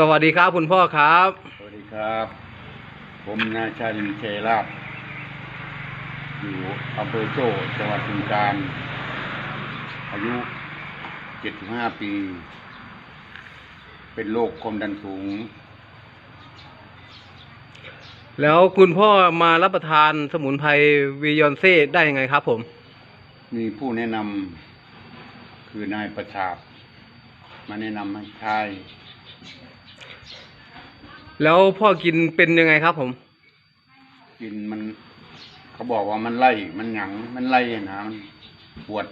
สวัสดีครับคุณพ่อครับ สวัสดีครับ ผมนายชาลินเชยราบอยู่อำเภอโจ้จังหวัดบึงกาฬอายุ 75 ปี เป็นโรคความดันสูง แล้วคุณพ่อมารับประทานสมุนไพรวิยอนเซ่ได้ยังไงครับผม มีผู้แนะนำคือนายประชาบมาแนะนำให้ใช้ แล้วพ่อกินเป็นยังไงครับผม กินมัน เขาบอกว่ามันไล่มันหยังมันไล่นะมันปวด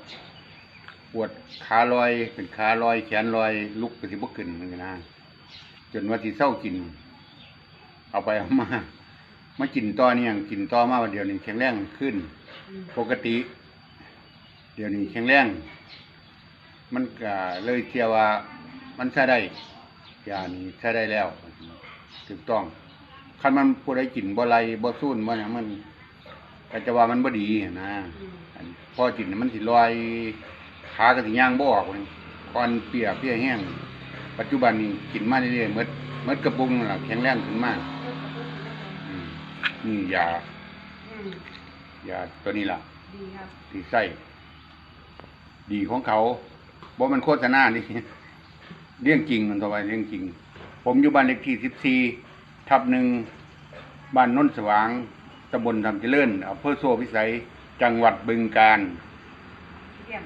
ปวดขาลอยเป็นขาลอยแขนลอย ลุกไปที่บกขึ้นเหมือนกันนะจนว่าที่เศร้ากิน เอาไปเอามามากินต่อเนี่ยกินต่อมาวันเดียวนี้แข็งแรงขึ้น ปกติ เดี๋ยวนี้แข็งแรง มันก็เลยเทียว่ามันใช้ได้ยานี้ใช้ได้แล้ว ถูกต้องคันมันผู้ใดกินบ่ไรบ่สู้นบ่หยังมันก็จะว่ามันบ่ดีนะอันพอกินมันสิลอยขากระสิย่างบ่ออกเลยก่อนเปียเปียแห้ง ปัจจุบันนี้กินมาเรื่อยๆเมดเมดกระปุกนั่นล่ะแข็งแรงขึ้นมากนี่ยาอืมยาตัวนี้ล่ะดีครับที่ใส่ดีของเขาบ่มันโฆษณานี่เรื่องจริงมันต่อไปเรื่องจริง ผมอยู่บ้านเลขที่สิบสี่ทับหนึ่งบ้านน้นสว่างตำบลทำเจริญอำเภอโซ่พิสัย จังหวัดบึงกาฬ เยี่ยม